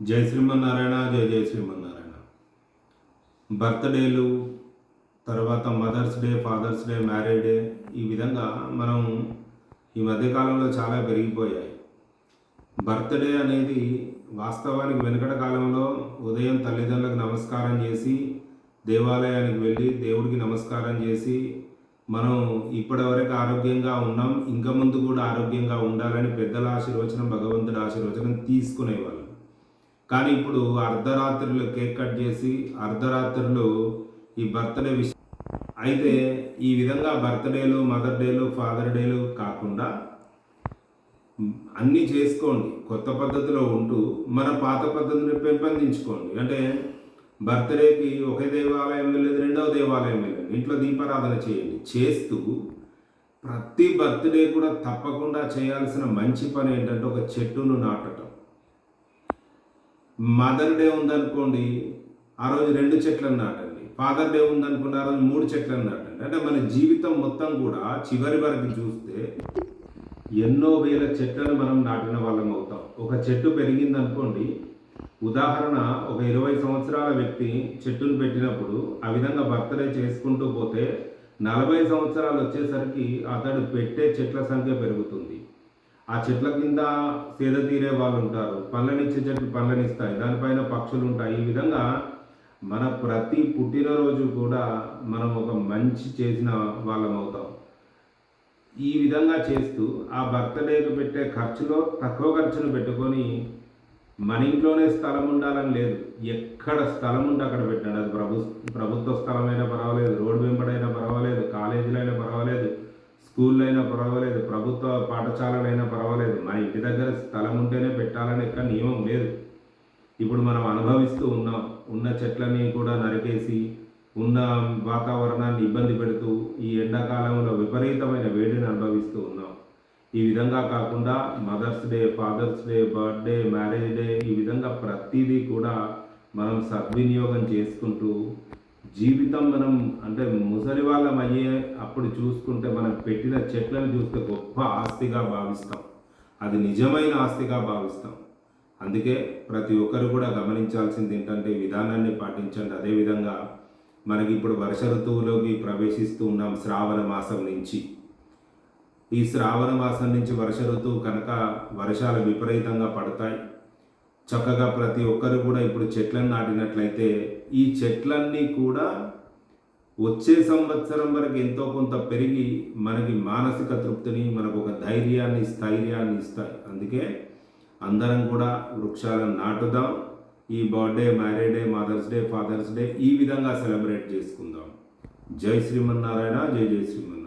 జై శ్రీమన్నారాయణ జై జై శ్రీమన్నారాయణ. బర్త్డేలు తర్వాత mother's day father's day marriage day ఈ విధంగా మనం ఈ మధ్యకాలంలో చాలా పెరిగిపోయాయి. బర్త్డే అనేది వాస్తవానికి వెనుకట కాలంలో ఉదయం తల్లిదండ్రులకు నమస్కారం చేసి దేవాలయానికి వెళ్ళి దేవుడికి నమస్కారం చేసి మనం ఇప్పటివరకు ఆరోగ్యంగా ఉన్నాం ఇంకా ముందు కూడా ఆరోగ్యంగా ఉండాలని పెద్దల ఆశీర్వచనం భగవంతుడి ఆశీర్వచనం తీసుకునేవాళ్ళు. కానీ ఇప్పుడు అర్ధరాత్రులు కేక్ కట్ చేసి అర్ధరాత్రులు ఈ బర్త్డే విషయం అయితే ఈ విధంగా బర్త్డేలు మదర్ డేలు ఫాదర్ డేలు కాకుండా అన్నీ చేసుకోండి. కొత్త పద్ధతిలో ఉంటూ మన పాత పద్ధతిని పెంపొందించుకోండి. అంటే బర్త్డేకి ఒకే దేవాలయం వెళ్ళేది రెండవ దేవాలయం వెళ్ళండి. ఇంట్లో దీపారాధన చేయండి. చేస్తూ ప్రతి బర్త్డే కూడా తప్పకుండా చేయాల్సిన మంచి పని ఏంటంటే ఒక చెట్టును నాటటం. మదర్ డే ఉందనుకోండి ఆ రోజు రెండు చెట్లను నాటండి. ఫాదర్ డే ఉందనుకోండి ఆ రోజు మూడు చెట్లను నాటండి. అంటే మన జీవితం మొత్తం కూడా చివరి వరకు చూస్తే ఎన్నో వేల చెట్లను మనం నాటిన వాళ్ళం అవుతాం. ఒక చెట్టు పెరిగింది అనుకోండి ఉదాహరణ ఒక ఇరవై సంవత్సరాల వ్యక్తి చెట్టును పెట్టినప్పుడు ఆ విధంగా బర్త్డే చేసుకుంటూ పోతే నలభై సంవత్సరాలు వచ్చేసరికి అతడు పెట్టే చెట్ల సంఖ్య పెరుగుతుంది. ఆ చెట్ల కింద సేద తీరే వాళ్ళు ఉంటారు. పళ్ళనిచ్చే చెట్లు పళ్ళనిస్తాయి దానిపైన పక్షులు ఉంటాయి. ఈ విధంగా మన ప్రతి పుట్టినరోజు కూడా మనం ఒక మంచి చేసిన వాళ్ళం అవుతాం. ఈ విధంగా చేస్తూ ఆ బర్త్డేకి పెట్టే ఖర్చులో తక్కువ ఖర్చును పెట్టుకొని మన ఇంట్లోనే స్థలం ఉండాలని లేదు. ఎక్కడ స్థలం ఉంటే అక్కడ పెట్టండి. అది ప్రభు ప్రభుత్వ స్థలమైనా పర్వాలేదు. రోడ్డు వెంబడైనా పర్వాలేదు. ప్రభుత్వ పాఠశాలలైనా పర్వాలేదు. మన ఇంటి దగ్గర స్థలం ఉంటేనే పెట్టాలని ఎక్కడ నియమం లేదు. ఇప్పుడు మనం అనుభవిస్తూ ఉన్నాం ఉన్న చెట్లని కూడా నరికేసి ఉన్న వాతావరణాన్ని ఇబ్బంది పెడుతూ ఈ ఎండాకాలంలో విపరీతమైన వేడిని అనుభవిస్తూ ఉన్నాం. ఈ విధంగా కాకుండా mother's day father's day birthday marriage day ఈ విధంగా ప్రతిదీ కూడా మనం సద్వినియోగం చేసుకుంటూ జీవితం మనం అంటే ముసలి వాళ్ళం అయ్యే అప్పుడు చూసుకుంటే మనం పెట్టిన చెట్లను చూస్తే గొప్ప ఆస్తిగా భావిస్తాం. అది నిజమైన ఆస్తిగా భావిస్తాం. అందుకే ప్రతి ఒక్కరు కూడా గమనించాల్సింది ఏంటంటే విధానాన్ని పాటించండి. అదేవిధంగా మనకి ఇప్పుడు వర్ష ఋతువులోకి ప్రవేశిస్తూ ఉన్నాం శ్రావణ మాసం నుంచి. ఈ శ్రావణ మాసం నుంచి వర్ష ఋతువు కనుక వర్షాలు విపరీతంగా పడతాయి. చక్కగా ప్రతి ఒక్కరు కూడా ఇప్పుడు చెట్లను నాటినట్లయితే ఈ చెట్లన్నీ కూడా వచ్చే సంవత్సరం వరకు ఎంతో కొంత పెరిగి మనకి మానసిక తృప్తిని మనకు ఒక ధైర్యాన్ని స్థైర్యాన్ని ఇస్తాయి. అందుకే అందరం కూడా వృక్షాలను నాటుదాం. ఈ birthday marriage day mother's day father's day ఈ విధంగా సెలబ్రేట్ చేసుకుందాం. జై శ్రీమన్నారాయణ జై జై శ్రీమన్నారాయణ.